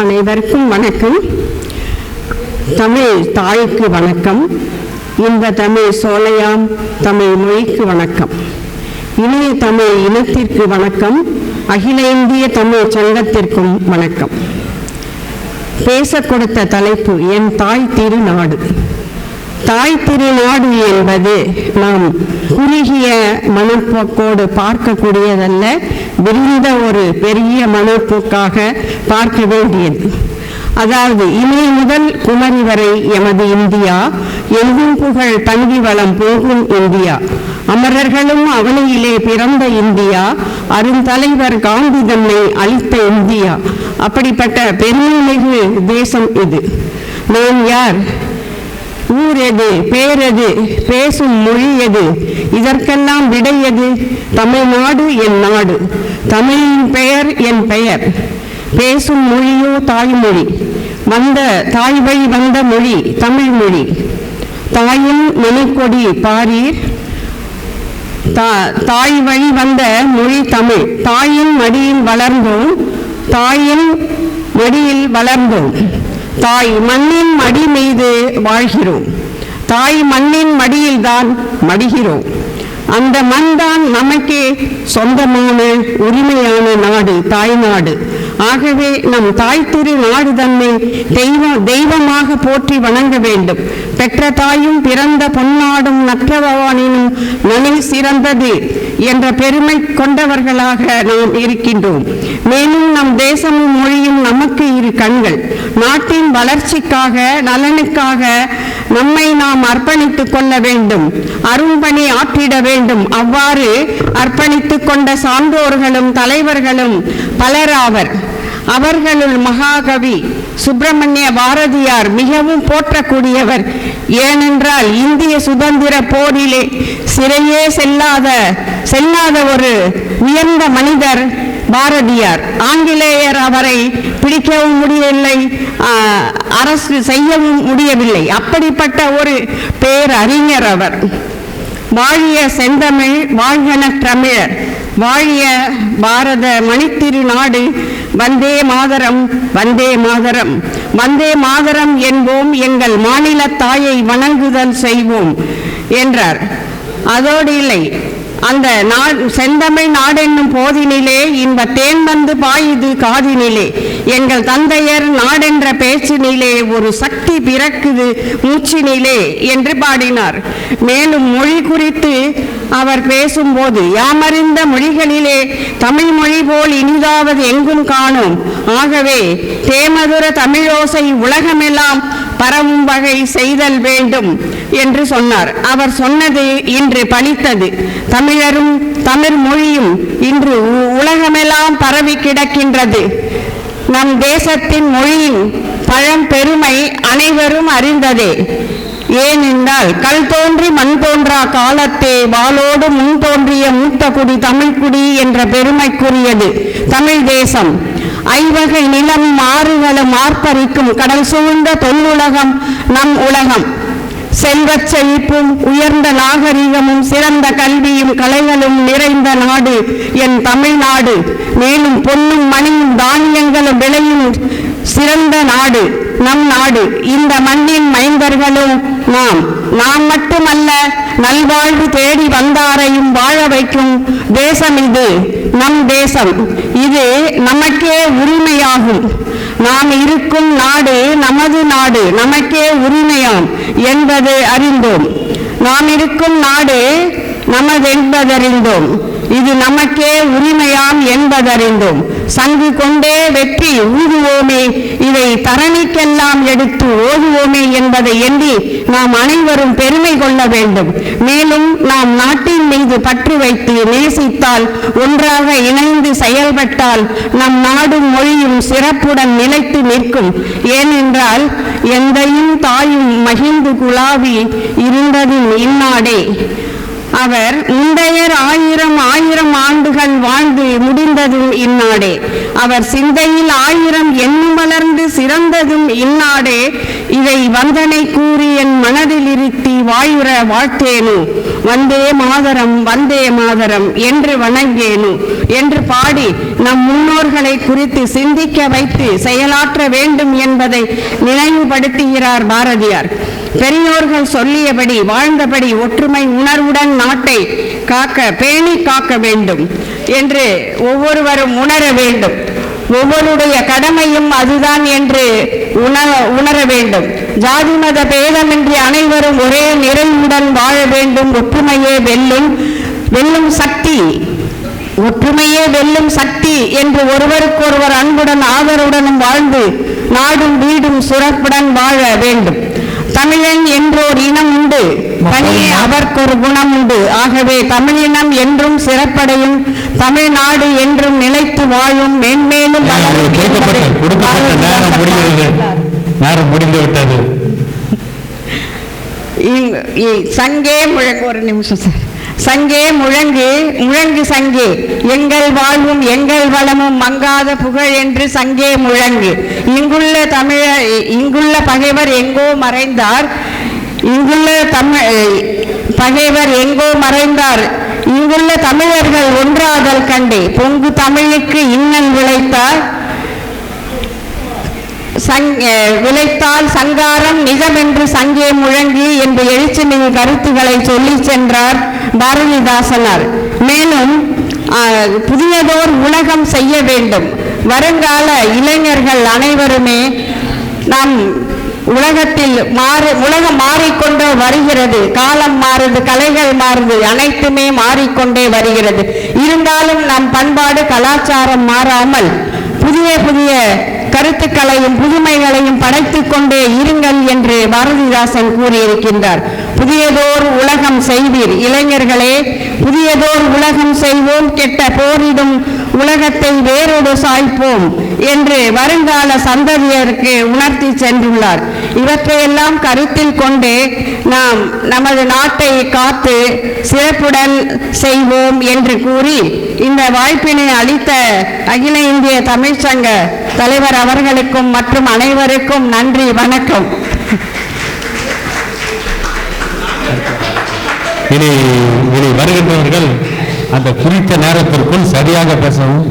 அனைவருக்கும் வணக்கம். தமிழ் தாய்க்கு வணக்கம். இந்த தமிழ் சோலையாம் தமிழ் மொழிக்கு வணக்கம். இனிய தமிழ் இனத்திற்கு வணக்கம். அகில இந்திய தமிழ் சங்கத்திற்கும் வணக்கம். பேச கொடுத்த தலைப்பு என் தாய் திருநாடு. தாய் திருநாடு என்பது நாம் குறுகிய மனப்போக்கோடு பார்க்கக்கூடியதல்ல விரிந்த ஒரு பெரிய மனப்போக்காக பார்க்க வேண்டியது. அதாவது இமய முதல் குமரி வரை எமது இந்தியா எங்கும் புகழ் தங்கி வளம் போகும் இந்தியா. அமரர்களும் அவனையிலே பிறந்த இந்தியா அருந்தலைவர் காந்தி தன்னை அளித்த இந்தியா. அப்படிப்பட்ட பெருமைமிகு தேசம் இது. நான் யார்? ஊர் எது? பேர் எது? பேசும் மொழி எது? இதற்கெல்லாம் விடை எது? தமிழ்நாடு என் நாடு. தமிழின் பெயர் என் பெயர். பேசும் மொழியோ தாய்மொழி. வந்த தாய் வழி வந்த மொழி தமிழ் மொழி. தாயின் நினைக்கொடி பாரீர். தா- தாய் வழி வந்த மொழி தமிழ். தாயின் மடியில் வளர்ந்தோம் தாயின் மடியில் வளர்ந்தோம். தாய் மண்ணின் மடி மீது வாழ்கிறோம். தாய் மண்ணின் மடியில்தான் மடிகிறோம். அந்த மண் தான் நமக்கே சொந்தமான உரிமையான நாடு தாய்நாடு. ஆகவே நம் தாய் திரு நாடு தன்னை தெய்வ தெய்வமாக போற்றி வணங்க வேண்டும். பெற்ற தாயும் பிறந்த பொன்னாடும் நற்றவானினும் நனில் சிறந்தது என்ற பெருமை கொண்டவர்களாக நாம் இருக்கின்றோம். மேலும் நம் தேசமும் மொழியும் நமக்கு இரு கண்கள். நாட்டின் வளர்ச்சிக்காக நலனுக்காக நம்மை நாம் அர்ப்பணித்துக் கொள்ள வேண்டும். அரும்பணி ஆற்றிட வேண்டும். அவ்வாறு அர்ப்பணித்துக் கொண்ட சான்றோர்களும் தலைவர்களும் பலராவர் அவர்களுள் மகாகவி சுப்பிரமணிய பாரதியார் மிகவும் போற்றக்கூடியவர். ஏனென்றால் இந்திய சுதந்திர போரிலே சிறையே செல்லாத செல்லாத ஒரு உயர்ந்த மனிதர் பாரதியார். ஆங்கிலேயர் அவரை பிடிக்கவும் முடியவில்லை. அரசு செய்யவும் முடியவில்லை. அப்படிப்பட்ட ஒரு பேரறிஞர் அவர். வாழிய செந்தமிழ் வாழ்கன தமிழர். வாழிய பாரத மணித்திரு நாடு. வந்தே மாதரம் வந்தே மாதரம். வந்தே மாதரம் என்போம் எங்கள் மாநில தாயை வணங்குதல் செய்வோம் என்றார். அதோடு இல்லை அந்த நாடு என்னும் நாடென்னும் போதினிலே இன்ப தேன் வந்து பாயுது காதினிலே. எங்கள் தந்தையர் நாடென்ற பேச்சினிலே ஒரு சக்தி பிறக்குது மூச்சினிலே என்று பாடினார். மேலும் மொழி குறித்து அவர் பேசும்போது யாமறிந்த மொழிகளிலே தமிழ் மொழி போல் இனிதாவது எங்கும் காணோம். ஆகவே தேமதுர தமிழோசை உலகமெல்லாம் பரவும் வகை செய்தல் வேண்டும். என்று சொன்னார். அவர் சொன்னது இன்று பலித்தது தமிழரும் தமிழ் மொழியும் இன்று உ- உலகமெல்லாம் பரவி கிடக்கின்றது. நம் தேசத்தின் மொழியின் பழம் பெருமை அனைவரும் அறிந்ததே. ஏனென்றால் கல் தோன்றி மண் தோன்றா காலத்தே வாளோடு முன் தோன்றிய மூத்த குடி தமிழ்குடி என்ற பெருமைக்குரியது தமிழ் தேசம். ஐவகை நிலம் ஆறுகளும் ஆர்ப்பரிக்கும் கடல் சூழ்ந்த தொல்லுலகம் நம் உலகம். செல்வச் செழிப்பும் உயர்ந்த நாகரிகமும் சிறந்த கல்வியும் கலைகளும் நிறைந்த நாடு என் தமிழ்நாடு. மேலும் பொன்னும் மணியும் தானியங்களும் விளையும் சிறந்த நாடு நம் நாடு. இந்த மண்ணின் மைந்தர்களும் நாம். நாம் மட்டுமல்ல நல்வாழ்வு தேடி வந்தாரையும் வாழ வைக்கும் தேசம் இது. நம் தேசம். இது நமக்கே உரிமையாகும். நாம் இருக்கும் நாடு நமது நாடு நமக்கே உரிமையாம் என்பது அறிந்தோம். நாம் இருக்கும் நாடு நமது என்பதறிந்தோம். இது நமக்கே உரிமையாம் என்பதறிந்தோம். சங்கு கொண்டே வெற்றி ஊதுவோமே இதை தரணிக்கெல்லாம் எடுத்து ஓதுவோமே என்பதை எண்ணி நாம் அனைவரும் பெருமை கொள்ள வேண்டும். மேலும் நாம் நாட்டின் மீது பற்று வைத்து நேசித்தால் ஒன்றாக இணைந்து செயல்பட்டால் நம் நாடும் மொழியும் சிறப்புடன் நிலைத்து நிற்கும். ஏனென்றால் எந்தையும் தாயும் மகிழ்ந்து குழாவி இருந்ததும் இந்நாடே. அவர் முந்தையர் ஆயிரம் ஆயிரம் ನಮ್ಮ ஆண்டுகள் வாழ்ந்து முடிந்ததும் இந்நாடே. அவர் சிந்தையில் ஆயிரம் எண்ணு மலர்ந்து சிறந்ததும் இந்நாடே. இதை வந்தனை கூறி என் மனதில் இருத்தி வாயுற வாழ்த்தேனு. வந்தே மாதரம் வந்தே மாதரம் என்று வணங்கேனு என்று பாடி நம் முன்னோர்களை குறித்து சிந்திக்க வைத்து செயலாற்ற வேண்டும் என்பதை நினைவுபடுத்துகிறார் பாரதியார். பெரியோர்கள் சொல்லியபடி வாழ்ந்தபடி ஒற்றுமை உணர்வுடன் நாட்டை காக்க பேணி காக்க வேண்டும். என்று ஒவ்வொருவரும் உணர வேண்டும். ஒவ்வொருடைய கடமையும் அதுதான் என்று உணர உணர வேண்டும். ஜாதி மத பேதமின்றி அனைவரும் ஒரே நிறைவுடன் வாழ வேண்டும். ஒற்றுமையே வெல்லும் வெல்லும் சக்தி. ஒற்றுமையே வெல்லும் சக்தி என்று ஒருவருக்கொருவர் அன்புடன் ஆதரவுடனும் வாழ்ந்து நாடும் வீடும் சுரப்புடன் வாழ வேண்டும். தமிழன் என்றோர் இனம் உண்டு. தனியே அவர்க்கொரு குணம் உண்டு. ஆகவே தமிழினம் என்றும் சிறப்படையும் தமிழ்நாடு என்றும் நிலைத்து வாழும் மென்மேலும் நேரம் முடிந்து விட்டது. சங்கே முழங்கு ஒரு நிமிஷம் சார். சங்கே முழங்கு முழங்கு சங்கே. எங்கள் வாழ்வும் எங்கள் வளமும் மங்காத புகழ் என்று சங்கே முழங்கு. இங்குள்ள தமிழ இங்குள்ள பகைவர் எங்கோ மறைந்தார். இங்குள்ள தமிழ் பகைவர் எங்கோ மறைந்தார். இங்குள்ள தமிழர்கள் ஒன்றாதல் கண்டே. பொங்கு தமிழுக்கு இன்னல் விளைத்தார். சங் விளைத்தால் சங்காரம் நிஜமென்று சங்கே முழங்கி என்று எழுச்சிமிகு கருத்துக்களை சொல்லி சென்றார் பாரதிதாசனார். மேலும் புதியதோர் உலகம் செய்ய வேண்டும். வருங்கால இளைஞர்கள் அனைவருமே நாம் உலகத்தில் மாறு உலகம் மாறிக்கொண்டே வருகிறது. காலம் மாறுது கலைகள் மாறுது அனைத்துமே மாறிக்கொண்டே வருகிறது. இருந்தாலும் நம் பண்பாடு கலாச்சாரம் மாறாமல் புதிய புதிய கருத்துக்களையும் புதுமைகளையும் படைத்துக் கொண்டே இருங்கள் என்று பாரதிதாசன் கூறியிருக்கின்றார். புதியதோர் உலகம் செய்வீர். இளைஞர்களே புதியதோர் உலகம் செய்வோம் கெட்ட போரிடும் உலகத்தை வேரோடு சாய்ப்போம் என்று வருங்கால சந்ததியருக்கு உணர்த்தி சென்றுள்ளார். இவற்றையெல்லாம் கருத்தில் கொண்டு நாம் நமது நாட்டை காத்து சிறப்புடன் செய்வோம் என்று கூறி இந்த வாய்ப்பினை அளித்த அகில இந்திய தமிழ்ச்சங்க தலைவர் அவர்களுக்கும் மற்றும் அனைவருக்கும் நன்றி வணக்கம். இனி இனி வருகின்றவர்கள் அந்த குறித்த நேரத்திற்குள் சரியாக பேசவும்.